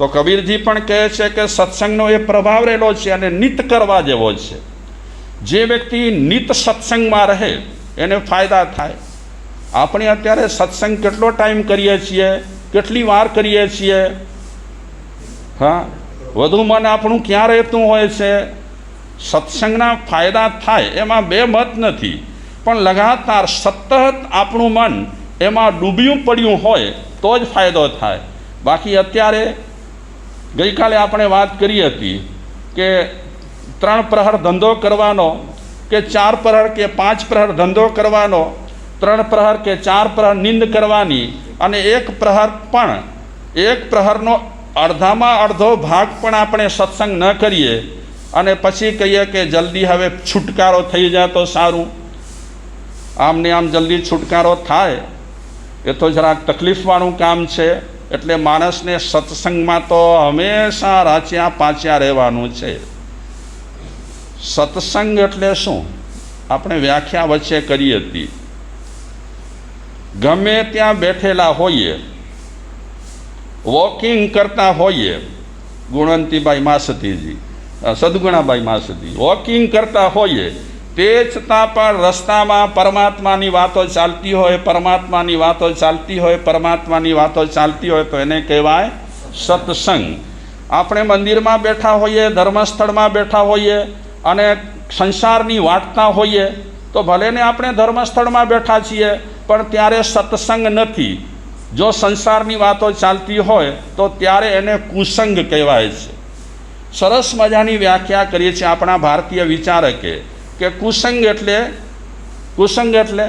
તો કબીરજી પણ કહે છે કે સત્સંગનો એ પ્રભાવ રહેલો છે અને નિત કરવા જેવો છે. જે વ્યક્તિ નિત સત્સંગમાં રહે, એને ફાયદા થાય. આપણે અત્યારે સત્સંગ કેટલો ટાઈમ કરીએ છીએ, કેટલી વાર કરીએ છીએ? હા? વધુ મન આપણું ક્યાં રહેતું હોય છે? સત્સંગના ફાયદા થાય, એમાં બે મત નથી. પણ લગાતાર સતત આપણું મન એમાં ડૂબ્યું પડ્યું હોય, તો જ ફાયદો થાય. બાકી અત્યારે ગઈકાલે આપણે વાત કરી હતી કે ત્રણ પ્રહર ધંધો કરવાનો કે ચાર પ્રહર કે પાંચ પ્રહર ધંધો કરવાનો, ત્રણ પ્રહર કે ચાર પ્રહર નિંદ કરવાની અને એક પ્રહર પણ, એક પ્રહરનો અડધામાં અડધો ભાગ પણ આપણે સત્સંગ ન કરીએ અને પછી કહીએ કે જલ્દી હવે છુટકારો થઈ જાય તો સારું. આમને આમ જલ્દી છુટકારો થાય, એ તો જરાક તકલીફવાળું કામ છે. એટલે માણસને સત્સંગમાં તો હંમેશા રાચ્યા પાચ્યા રહેવાનું છે. સત્સંગ એટલે શું? આપણે વ્યાખ્યા વચ્ચે કરી હતી. ગમે ત્યાં બેઠેલા હોઈએ વોકિંગ કરતા હોઈએ ગુણવંતીભાઈ માસતીજી સદગુણાબાઈ માસતી વોકિંગ કરતા હોઈએ તે છતાં પણ રસ્તામાં પરમાત્માની વાતો ચાલતી હોય, પરમાત્માની વાતો ચાલતી હોય, પરમાત્માની વાતો ચાલતી હોય તો એને કહેવાય સત્સંગ. આપણે મંદિરમાં બેઠા હોઈએ, ધર્મસ્થળમાં બેઠા હોઈએ અને સંસારની વાટતા હોઈએ, તો ભલે ને આપણે ધર્મસ્થળમાં બેઠા છીએ, પણ ત્યારે સત્સંગ નથી. જો સંસારની વાતો ચાલતી હોય, તો ત્યારે એને કુસંગ કહેવાય છે. સરસ મજાની વ્યાખ્યા કરીએ છીએ આપણા ભારતીય વિચારકે. કે કુસંગ એટલે કુસંગ એટલે?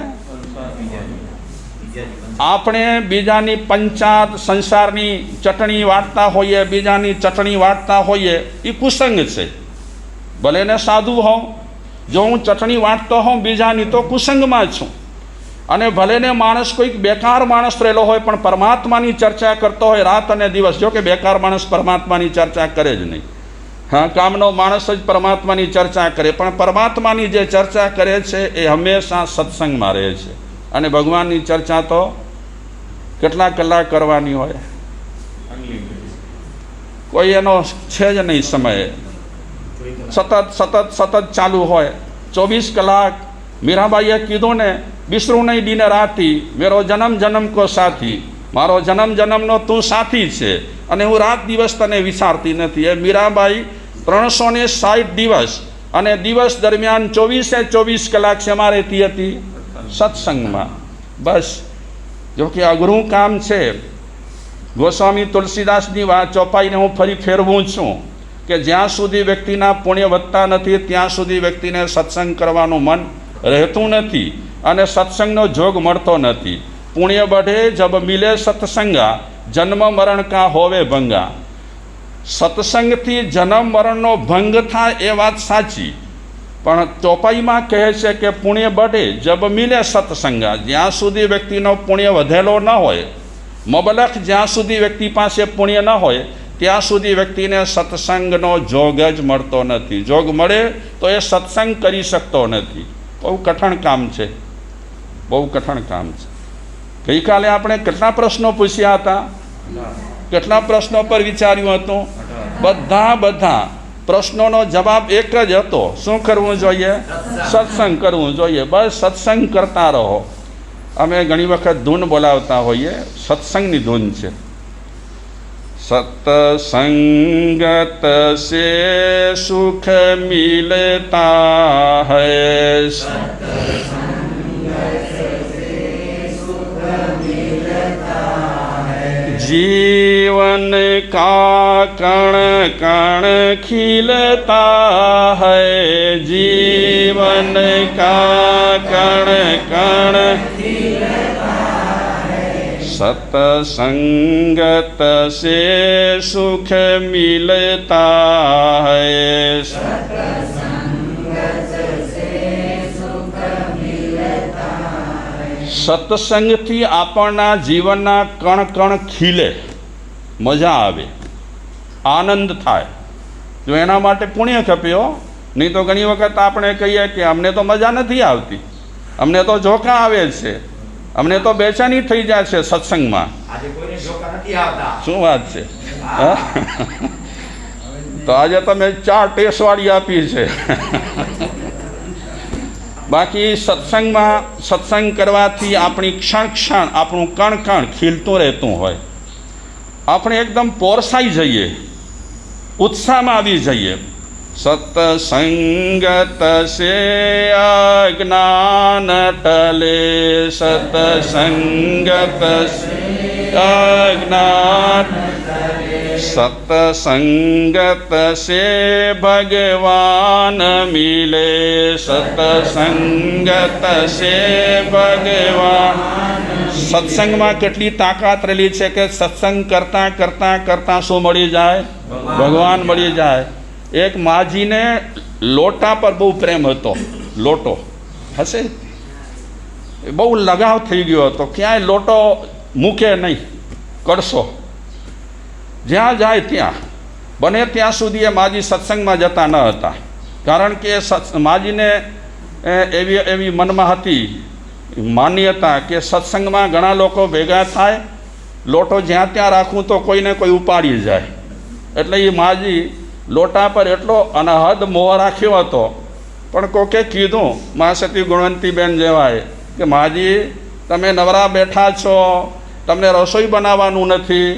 આપણે બીજાની પંચાત સંસારની ચટણી વાટતા હોઈએ, બીજાની ચટણી વાટતા હોઈએ એ કુસંગ છે. ભલે ને સાધુ હોઉં, જો હું ચટણી વાટતો હોઉં બીજાની, તો કુસંગમાં છું. અને ભલે ને માણસ કોઈક બેકાર માણસ રહેલો હોય, પણ પરમાત્માની ચર્ચા કરતો હોય રાત અને દિવસ. જો કે બેકાર માણસ પરમાત્માની ચર્ચા કરે જ નહીં. હા કામનો માણસ જ પરમાત્માની ચર્ચા કરે. પણ પરમાત્માની જે ચર્ચા કરે છે એ હંમેશા સત્સંગમાં રહે છે. અને ભગવાનની ચર્ચા તો કેટલા કલાક કરવાની હોય? કોઈ એનો છે જ નહીં સમય. સતત સતત સતત ચાલુ હોય. ચોવીસ કલાક. મીરાબાઈએ કીધું ને બિસરું નહીં દિને રાતી. મેરો જન્મ જન્મ કો સાથી. મારો જન્મ જન્મનો તું સાથી છે. અને હું રાત દિવસ તને વિચારતી નથી. એ મીરાબાઈ ત્રણસો ને સાઠ દિવસ અને દિવસ દરમિયાન ચોવીસે ચોવીસ કલાક શેમાં રહેતી હતી સત્સંગમાં. બસ, જો કે અઘરું કામ છે. ગોસ્વામી તુલસીદાસની વાત ચોપાઈને હું ફરી ફેરવું છું કે જ્યાં સુધી વ્યક્તિના પુણ્ય વધતા નથી, ત્યાં સુધી વ્યક્તિને સત્સંગ કરવાનું મન રહેતું નથી અને સત્સંગનો જોગ મળતો નથી. પુણ્ય બઢે જબ મિલે સત્સંગા, જન્મ મરણ કા હોવે ભંગા. સત્સંગથી જન્મ, મરણનો ભંગ થાય એ વાત સાચી. પણ ચોપાઈમાં કહે છે કે પુણ્ય બઢે, જબ મિલે સત્સંગા. જ્યાં સુધી વ્યક્તિનો પુણ્ય વધેલો ન હોય, મબલખ જ્યાં સુધી વ્યક્તિ પાસે પુણ્ય ન હોય, ત્યાં સુધી વ્યક્તિને સત્સંગનો જોગ જ મળતો નથી. જોગ મળે તો એ સત્સંગ કરી શકતો નથી. બહુ કઠણ કામ છે. બહુ કઠણ કામ છે. ગઈકાલે આપણે કેટલા પ્રશ્નો પૂછ્યા હતા? કેટલા પ્રશ્નો પર વિચાર્યું હતું? બધા બધા. પ્રશ્નોનો જવાબ એક જ હતો. શું કરવું જોઈએ? સત્સંગ કરવું જોઈએ. બસ સત્સંગ કરતા રહો. અમે ઘણી વખત ધૂન બોલાવતા હોઈએ. સત્સંગની ધૂન છે. સત્સંગત સે સુખ મિલતા હૈ. जीवन का कण कण खिलता है जीवन का कण कण सतसंगत से सुख मिलता है સત્સંગથી આપણના જીવનના કણ કણ ખીલે મજા આવે આનંદ થાય. જો એના માટે પુણ્ય ખપ્યો નહીં તો ઘણી વખત આપણે કહીએ કે અમને તો મજા નથી આવતી. અમને તો જોખા આવે છે. અમને તો બેચેની થઈ જાય છે સત્સંગમાં. શું વાત છે? તો આજે તમે ચાર ટેસ્ટવાળી આપી છે. બાકી સત્સંગમાં સત્સંગ કરવાથી આપણી ક્ષણ ક્ષણ, આપણું કણ કણ ખીલતું રહેતું હોય. આપણે એકદમ પોરસાઈ જઈએ. ઉત્સાહમાં આવી જઈએ. સતસંગત સે અજ્ઞાન ટલે, સતસંગત અજ્ઞાન સતસંગત સે ભગવાન મિલે સતસંગત સે ભગવાન સત્સંગમાં કેટલી તાકાત રહેલી છે કે સત્સંગ કરતાં કરતાં કરતાં શું મળી જાય? ભગવાન મળી જાય. એક માજીને લોટા પર બહુ પ્રેમ હતો. લોટો. હશે? બહુ લગાવ થઈ ગયો હતો. ક્યાંય લોટો મૂકે નહીં. કરશો. જ્યાં જાય ત્યાં. બને ત્યાં સુધી એ માજી સત્સંગમાં જતા ન હતા. કારણ કે માજીને એવી એવી મનમાં હતી માન્યતા કે સત્સંગમાં ઘણા લોકો ભેગા થાય, લોટો જ્યાં ત્યાં રાખું તો કોઈને કોઈ ઉપાડી જાય. એટલે એ માજી લોટા પર એટલો અનહદ મોહ રાખ્યો હતો. પણ કોકે કીધું મા સતી ગુણવંતીબેન જેવાય, કે માજી, તમે નવરા બેઠા છો, તમને રસોઈ બનાવવાનું નથી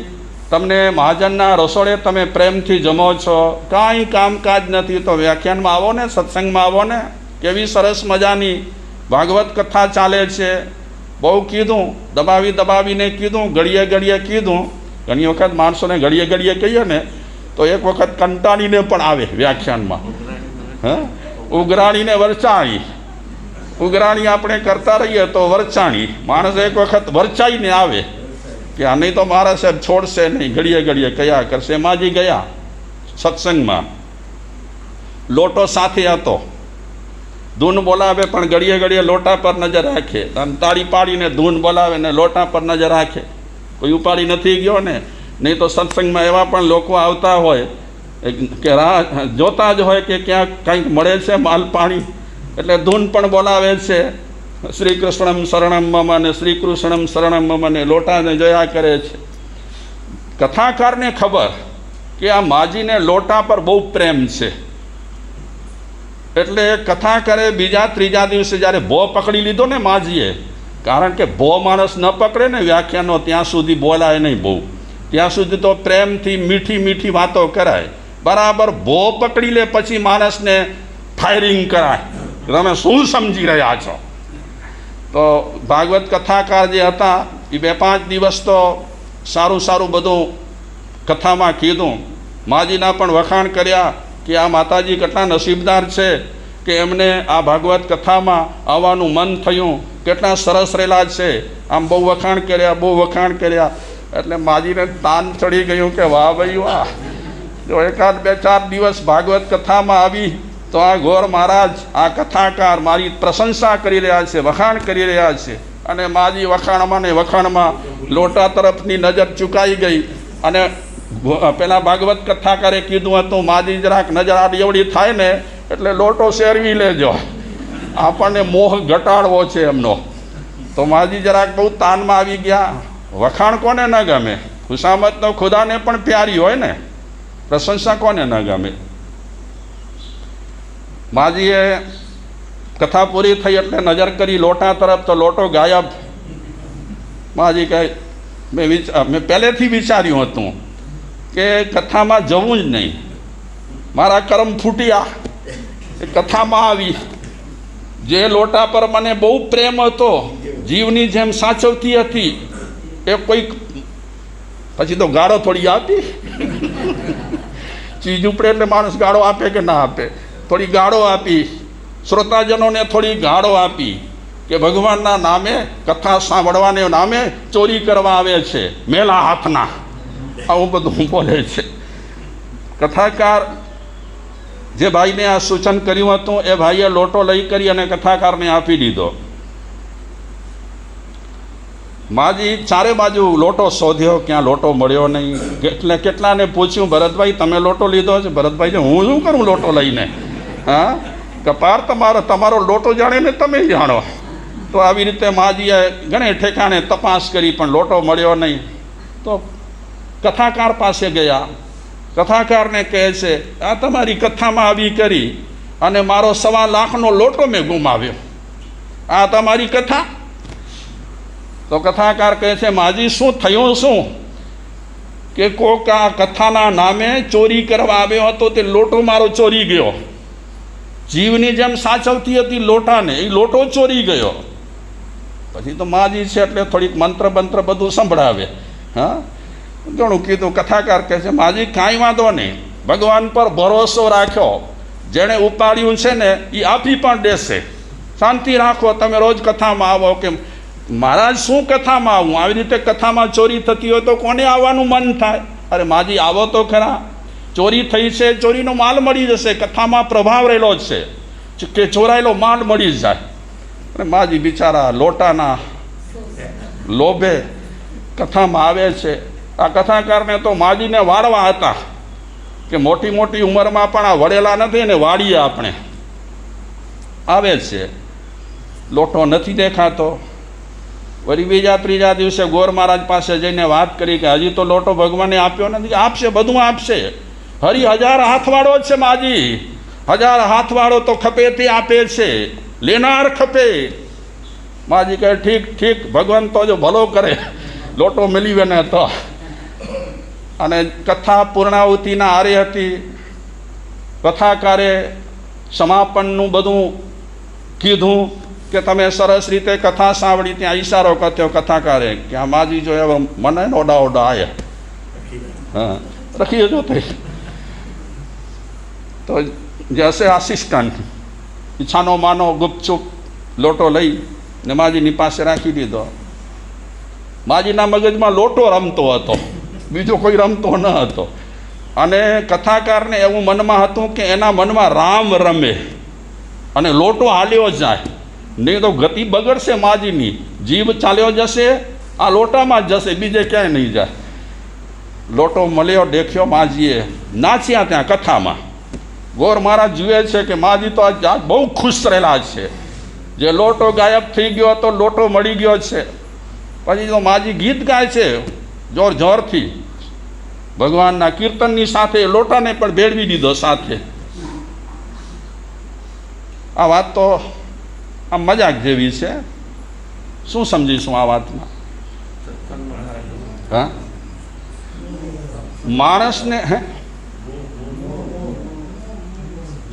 તમને મહાજનના રસોડે તમે પ્રેમથી જમો છો. કાંઈ કામકાજ નથી. તો વ્યાખ્યાનમાં આવો ને, સત્સંગમાં આવો ને. કેવી સરસ મજાની ભાગવત કથા ચાલે છે. બહુ કીધું, દબાવી દબાવીને કીધું, ઘડીએ ઘડીએ કીધું. ઘણી વખત માણસોને ઘડીએ ઘડીએ કહીએ ને, તો એક વખત કંટાળીને પણ આવે વ્યાખ્યાનમાં. હા? ઉઘરાણીને વરચાણી. ઉઘરાણી આપણે કરતા રહીએ તો વરચાણી. માણસ એક વખત વરચાઈને આવે. કે આ નહીં તો મારા સાહેબ છોડશે નહીં. ઘડીએ ઘડીએ કયા કરશે? માજી ગયા સત્સંગમાં. લોટો સાથે હતો. ધૂન બોલાવે પણ ઘડીએ ઘડીએ લોટા પર નજર રાખે. અને તાળી પાડીને ધૂન બોલાવે ને લોટા પર નજર રાખે. કોઈ ઉપાડી નથી ગયો ને? નહીં તો સત્સંગમાં એવા પણ લોકો આવતા હોય કે રાહ જોતા જ હોય કે ક્યાંક કંઈક મળે છે માલ પાણી. એટલે ધૂન પણ બોલાવે છે. શ્રી કૃષ્ણમ શરણમ મમ ને શ્રી કૃષ્ણમ શરણમ મમ લોટાને જયા કરે છે. કથાકારને ખબર કે આ માજીને લોટા પર બહુ પ્રેમ છે. એટલે કથા કરે બીજા ત્રીજા દિવસે જ્યારે ભો પકડી લીધો ને માજીએ, કારણ કે ભો માણસ ન પકડે ને વ્યાખ્યાનો ત્યાં સુધી બોલાય નહીં બહુ. ત્યાં સુધી તો પ્રેમથી મીઠી મીઠી વાતો કરાય. બરાબર ભો પકડી લે પછી માણસને ફાયરિંગ કરાય. તમે શું સમજી રહ્યા છો? તો ભાગવત કથાકાર જે હતા, એ બે પાંચ દિવસ તો સારું સારું બધું કથામાં કીધું. માજીના પણ વખાણ કર્યા કે આ માતાજી કેટલા નસીબદાર છે કે એમને આ ભાગવત કથામાં આવવાનું મન થયું. કેટલા સરસ રહેલા છે. આમ બહુ વખાણ કર્યા, બહુ વખાણ કર્યા. એટલે માજીને તાન ચડી ગયું કે વાહ ભાઈ વાહ. જો એકાદ બે ચાર દિવસ ભાગવત કથામાં આવી તો આ ગોર મહારાજ, આ કથાકાર મારી પ્રશંસા કરી રહ્યા છે, વખાણ કરી રહ્યા છે. અને મારી વખાણમાં ને વખાણમાં લોટા તરફની નજર ચૂકાઈ ગઈ. અને પેલા ભાગવત કથાકારે કીધું હતું માજી જરાક નજર આડી થાય ને, એટલે લોટો શેરવી લેજો. આપણને મોહ ઘટાડવો છે એમનો. તો માજી જરાક બહુ તાનમાં આવી ગયા. વખાણ કોને ન ગમે? ખુશામત તો ખુદાને પણ પ્યારી હોય ને. પ્રશંસા કોને ન ગમે? માજીએ કથા પૂરી થઈ એટલે નજર કરી લોટા તરફ તો લોટો ગાયબ. માજી કહે, મેં વિચાર મેં પહેલેથી વિચાર્યું હતું કે કથામાં જવું જ નહીં. મારા કરમ ફૂટ્યા. એ કથામાં આવી. જે લોટા પર મને બહુ પ્રેમ હતો, જીવની જેમ સાચવતી હતી, એ કોઈક પછી તો ગાળો થોડી આપી. ચીજ ઉપડે એટલે માણસ ગાળો આપે કે ના આપે. થોડી ગાળો આપી. શ્રોતાજનોને થોડી ગાળો આપી કે ભગવાનના નામે કથા સાંભળવાને નામે ચોરી કરવા આવે છે, મેલા હાથના. આવું બધું બોલે છે. કથાકાર જે ભાઈને આ સૂચન કર્યું હતું, એ ભાઈએ લોટો લઈ કરી અને કથાકારને આપી દીધો. માજી ચારે બાજુ લોટો શોધ્યો, ક્યાં લોટો મળ્યો નહીં. એટલે કેટલાને પૂછ્યું, ભરતભાઈ, તમે લોટો લીધો છે? ભરતભાઈ હું શું કરું લોટો લઈને? હા? કપાર તમારો તમારો લોટો જાણે ને તમે જાણો. તો આવી રીતે માજીએ ઘણે ઠેકાણે તપાસ કરી, પણ લોટો મળ્યો નહીં. તો કથાકાર પાસે ગયા. કથાકારને કહે છે, આ તમારી કથામાં આવી કરી અને મારો સવા લાખનો લોટો મેં ગુમાવ્યો. આ તમારી કથા? તો કથાકાર કહે છે, માજી, શું થયું શું? કે કોક આ કથાના નામે ચોરી કરવા આવ્યો હતો, તે લોટો મારો ચોરી ગયો. જીવની જેમ સાચવતી હતી લોટાને એ લોટો ચોરી ગયો. પછી તો માજી છે એટલે થોડીક મંત્ર બંત્ર બધું સંભળાવે. હા? ઘણું કીધું, કથાકાર કહે છે, માજી, કાંઈ વાંધો નહીં. ભગવાન પર ભરોસો રાખ્યો. જેણે ઉપાડ્યું છે ને એ આપી પણ દેશે. શાંતિ રાખો, તમે રોજ કથામાં આવો કે મહારાજ, શું કથામાં આવું? આવી રીતે કથામાં ચોરી થતી હોય તો કોને આવવાનું મન થાય? અરે માજી, આવો તો ખરા. ચોરી થઈ છે, ચોરીનો માલ મળી જશે, કથામાં પ્રભાવ રહેલો જ છે. કે ચોરાયેલો માલ મળી જ જાય. અને માજી બિચારા લોટાના લોભે કથામાં આવે છે. આ કથાકારને તો માજીને વાળવા હતા કે મોટી મોટી ઉંમરમાં પણ આ વળેલા નથી ને વાળીએ આપણે. આવે છે. લોટો નથી દેખાતો. વળી બીજા ત્રીજા દિવસે ગોર મહારાજ પાસે જઈને વાત કરી કે હજી તો લોટો ભગવાને આપ્યો નથી, આપશે, બધું આપશે. હરી હજાર હાથવાળો છે માજી. હજાર હાથવાળો તો ખપેથી આપે છે. લેનાર ખપે. માજી કહે ઠીક ઠીક ભગવાન તો જો ભલો કરે. લોટો મિલી ને તો. અને કથા પૂર્ણાહુતિના આરે હતી. કથાકારે સમાપનનું બધું કીધું કે તમે સરસ રીતે કથા સાંભળી ત્યાં ઈશારો કર્યો કથાકારે. કે આ માજી જો હવે મને ઓડા ઓડા આયા. હા રખી જો તે તો જશે આસિસ્ટન્ટ ઈચ્છાનો માનો ગુપચુપ લોટો લઈ ને માજીની પાસે રાખી દીધો. માજીના મગજમાં લોટો રમતો હતો. બીજો કોઈ રમતો ન હતો. અને કથાકારને એવું મનમાં હતું કે એના મનમાં રામ રમે અને લોટો હાલ્યો જાય. નહીં તો ગતિ બગડશે માજીની. જીભ ચાલ્યો જશે, આ લોટામાં જ જશે, બીજે ક્યાંય નહીં જાય. લોટો મળ્યો, દેખ્યો માજીએ. નાચ્યા ત્યાં કથામાં. ગોર મહારાજ જુએ છે કે માજી તો આજ આજ બહુ ખુશ રહેલા છે. જે લોટો ગાયબ થઈ ગયો હતો લોટો મળી ગયો છે. પછી તો માજી ગીત ગાય છે જોર જોરથી. ભગવાનના કીર્તનની સાથે લોટાને પણ ભેળવી દીધો સાથે. આ વાત તો આ મજાક જેવી છે. શું સમજીશું આ વાતમાં? હા? માણસને હે?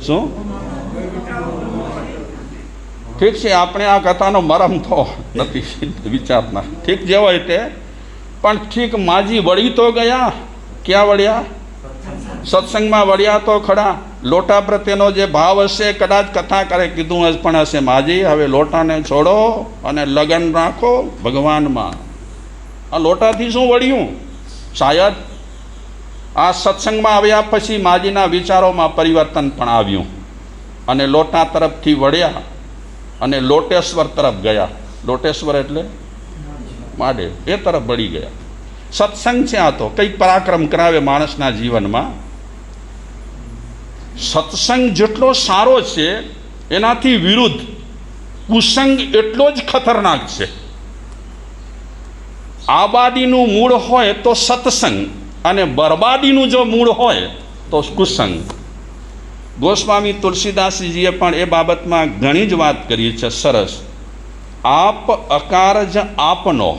શું? ઠીક છે, આપણે આ કથાનો મરમ તો નથી વિચારના ઠીક જે હોય તે પણ ઠીક માજી વળી તો ગયા. ક્યાં વળ્યા? સત્સંગમાં વળ્યા તો ખરા. લોટા પ્રત્યેનો જે ભાવ હશે, કદાચ કથા કરે, કીધું પણ હશે માજી. હવે લોટાને છોડો અને લગન રાખો ભગવાનમાં. આ લોટાથી શું વળ્યું? શાયદ આ સત્સંગમાં આવ્યા પછી માજીના વિચારોમાં પરિવર્તન પણ આવ્યું. અને લોટા તરફથી વળ્યા અને લોટેશ્વર તરફ ગયા. લોટેશ્વર એટલે માડે. એ તરફ વળી ગયા. સત્સંગ છે આ તો. કંઈ પરાક્રમ કરાવે માણસના જીવનમાં. સત્સંગ જેટલો સારો છે, એનાથી વિરુદ્ધ કુસંગ એટલો જ ખતરનાક છે. આબાદીનું મૂળ હોય તો સત્સંગ. અને બરબાદીનું જો મૂળ હોય, તો કુસંગ. ગોસ્વામી તુલસીદાસજીએ પણ એ બાબતમાં ઘણી જ વાત કરી છે, સરસ. આપ અકારજ આપનો,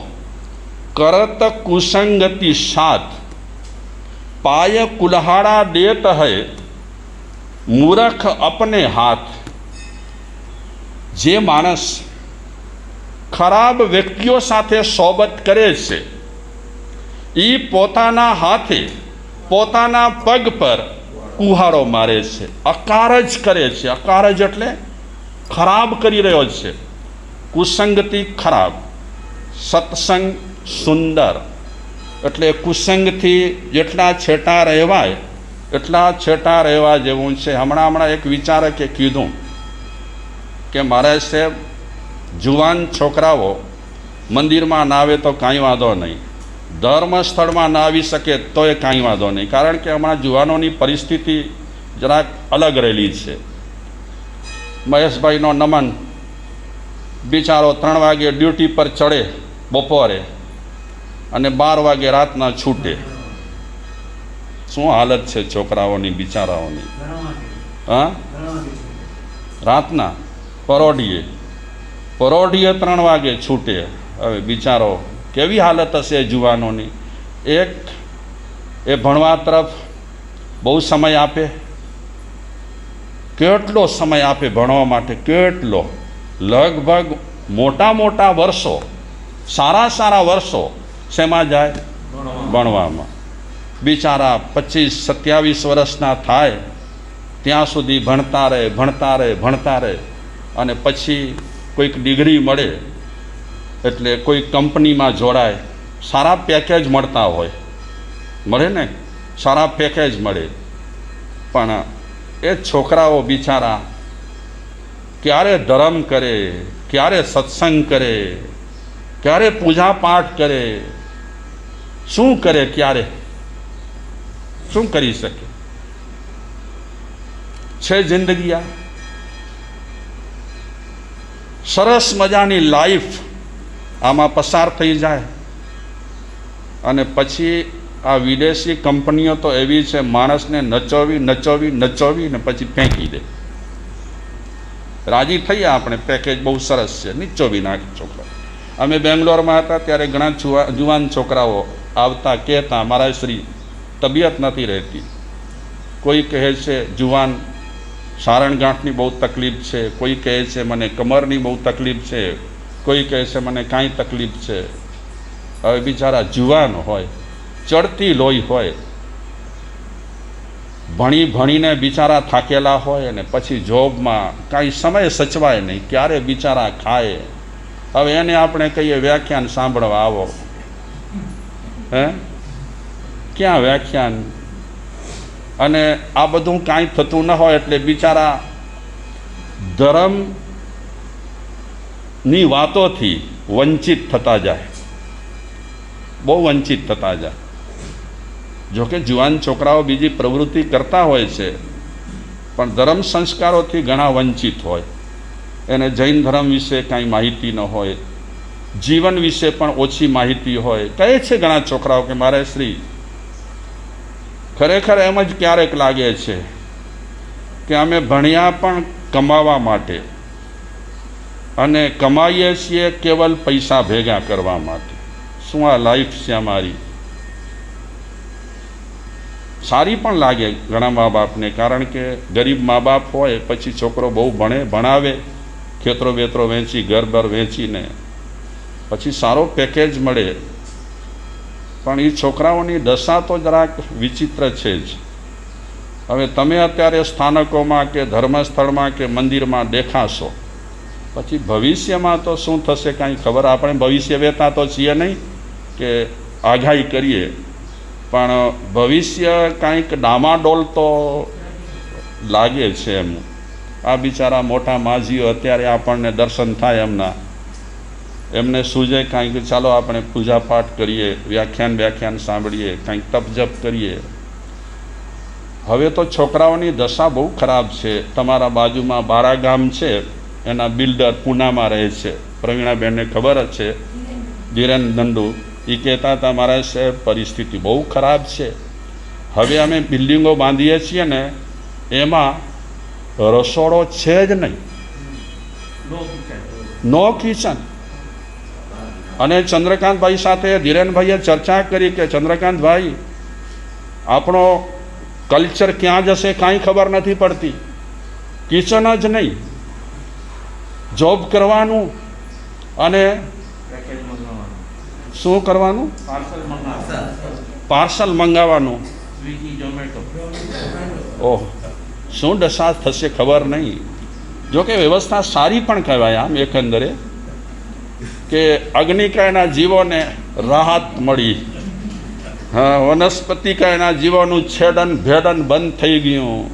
કરત કુસંગતિ સાથ પાય કુલ્હાડા દેત હૈ, મૂરખ અપને હાથ. જે માણસ ખરાબ વ્યક્તિઓ સાથે સોબત કરે છે એ પોતાના હાથે, પોતાના પગ પર કુહાડો મારે છે. અકારજ કરે છે. અકારજ એટલે ખરાબ કરી રહ્યો છે. કુસંગતિ ખરાબ, સત્સંગ સુંદર. એટલે કુસંગથી જેટલા છેટા રહેવાય, એટલા છેટા રહેવા જેવું છે. હમણાં હમણાં એક વિચારકે કીધું કે મારે સાહેબ, જુવાન છોકરાઓ મંદિરમાં ના આવે તો કાંઈ વાંધો નહીં. ધર્મ સ્થળમાં ના આવી શકે તો એ કાંઈ વાંધો નહીં. કારણ કે હમણાં જુવાનોની પરિસ્થિતિ જરાક અલગ રહેલી છે. મહેશભાઈનો નમન બિચારો ત્રણ વાગે ડ્યુટી પર ચડે બપોરે અને બાર વાગે રાતના છૂટે. શું હાલત છે છોકરાઓની બિચારાઓની? હા? રાતના? પરોઢીએ. પરોઢીએ ત્રણ વાગે છૂટે. હવે બિચારો કેવી હાલત હશે જુવાનોની? એક એ ભણવા તરફ બહુ સમય આપે. કેટલો સમય આપે ભણવા માટે? કેટલો? લગભગ મોટા મોટા વર્ષો સારા સારા વર્ષો શેમાં જાય? ભણવામાં. બિચારા પચીસ સત્યાવીસ વર્ષના થાય ત્યાં સુધી ભણતા રહે ભણતા રહે ભણતા રહે. અને પછી કોઈક ડિગ્રી મળે એટલે કોઈ કંપનીમાં જોડાય, સારા પેકેજ મળતા હોય. મળે ને? સારા પેકેજ મળે. પણ એ છોકરાઓ બિચારા ક્યારે ધર્મ કરે, ક્યારે સત્સંગ કરે, ક્યારે પૂજા પાઠ કરે, શું કરે ક્યારે? શું કરી શકે? છે જિંદગી આ? સરસ મજાની લાઈફ આમાં પસાર થઈ જાય. અને પછી આ વિદેશી કંપનીઓ તો એવી છે, માણસને નચોવી નચોવી નચોવી ને પછી ફેંકી દે. રાજી થઈએ આપણે પેકેજ બહુ સરસ છે, નીચોવી નાખ છોકરા. અમે બેંગ્લોરમાં હતા ત્યારે ઘણા જુવાન છોકરાઓ આવતા, કહેતા, મારા શ્રી તબિયત નથી રહેતી. કોઈ કહે છે, જુવાન, સારણગાંઠની બહુ તકલીફ છે. કોઈ કહે છે, મને કમરની બહુ તકલીફ છે. કોઈ કહે છે, મને કાંઈ તકલીફ છે. હવે બિચારા જુવાન હોય, ચડતી લોહી હોય, ભણી ભણીને બિચારા થાકેલા હોય અને પછી જોબમાં કાંઈ સમય સચવાય નહીં, ક્યારે બિચારા ખાય? હવે એને આપણે કહીએ, વ્યાખ્યાન સાંભળવા આવો. હે? ક્યાં વ્યાખ્યાન? અને આ બધું કાંઈ થતું ન હોય એટલે બિચારા ધર્મની વાતોથી વંચિત થતા જાય. બહુ વંચિત થતા જાય. જોકે જુવાન છોકરાઓ બીજી પ્રવૃત્તિ કરતા હોય છે, પણ ધર્મ સંસ્કારોથી ઘણા વંચિત હોય. એને જૈન ધર્મ વિશે કાંઈ માહિતી ન હોય, જીવન વિશે પણ ઓછી માહિતી હોય. કહે છે ઘણા છોકરાઓ કે મારે શ્રી, ખરેખર એમ જ ક્યારેક લાગે છે કે અમે ભણ્યા પણ કમાવા માટે અને કમાઈએ છીએ કેવલ પૈસા ભેગા કરવા માટે. શું આ લાઈફ છે અમારી? સારી પણ લાગે ઘણા મા બાપને, કારણ કે ગરીબ મા બાપ હોય, પછી છોકરો બહુ ભણે, ભણાવે, ખેતરો વેતરો વેચી ઘર બર વેચીને. પછી સારો પેકેજ મળે. પણ એ છોકરાઓની દશા તો જરાક વિચિત્ર છે જ. હવે તમે અત્યારે સ્થાનકોમાં કે ધર્મસ્થળમાં કે મંદિરમાં દેખાશો પછી ભવિષ્યમાં તો શું થશે કાંઈ ખબર? આપણે ભવિષ્ય વેતા તો છીએ નહીં કે આગાહી કરીએ. પણ ભવિષ્ય કાંઈક ડામાડોલ તો લાગે છે એમ. આ બિચારા મોટા માજીઓ અત્યારે આપણને દર્શન થાય એમના. એમને સૂજે કાંઈક, ચાલો આપણે પૂજા પાઠ કરીએ, વ્યાખ્યાન વ્યાખ્યાન સાંભળીએ, કાંઈક તપજપ કરીએ. હવે તો છોકરાઓની દશા બહુ ખરાબ છે. તમારા બાજુમાં બારા ગામ છે. એના બિલ્ડર પૂનામાં રહે છે. પ્રવીણાબેનને ખબર જ છે. ધીરેન દંડુ એ કહેતા હતા મારા સાહેબ, પરિસ્થિતિ બહુ ખરાબ છે. હવે અમે બિલ્ડિંગો બાંધીએ છીએ ને, એમાં રસોડો છે જ નહીં. No kitchen. અને ચંદ્રકાંતભાઈ સાથે ધીરેનભાઈએ ચર્ચા કરી કે, ચંદ્રકાંતભાઈ, આપણો કલ્ચર ક્યાં જશે કાંઈ ખબર નથી પડતી. કિચન જ નહીં. જોબ કરવાનું અને શું કરવાનું? પાર્સલ મંગાવવાનું. ઓહ, શું દશા થશે ખબર નહીં. જો કે વ્યવસ્થા સારી પણ કહેવાય આમ એકંદરે કે અગ્નિકાયના જીવોને રાહત મળી. હા, વનસ્પતિકાયના જીવોનું છેડન ભેડન બંધ થઈ ગયું.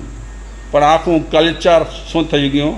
પણ આખું કલ્ચર શું થઈ ગયું?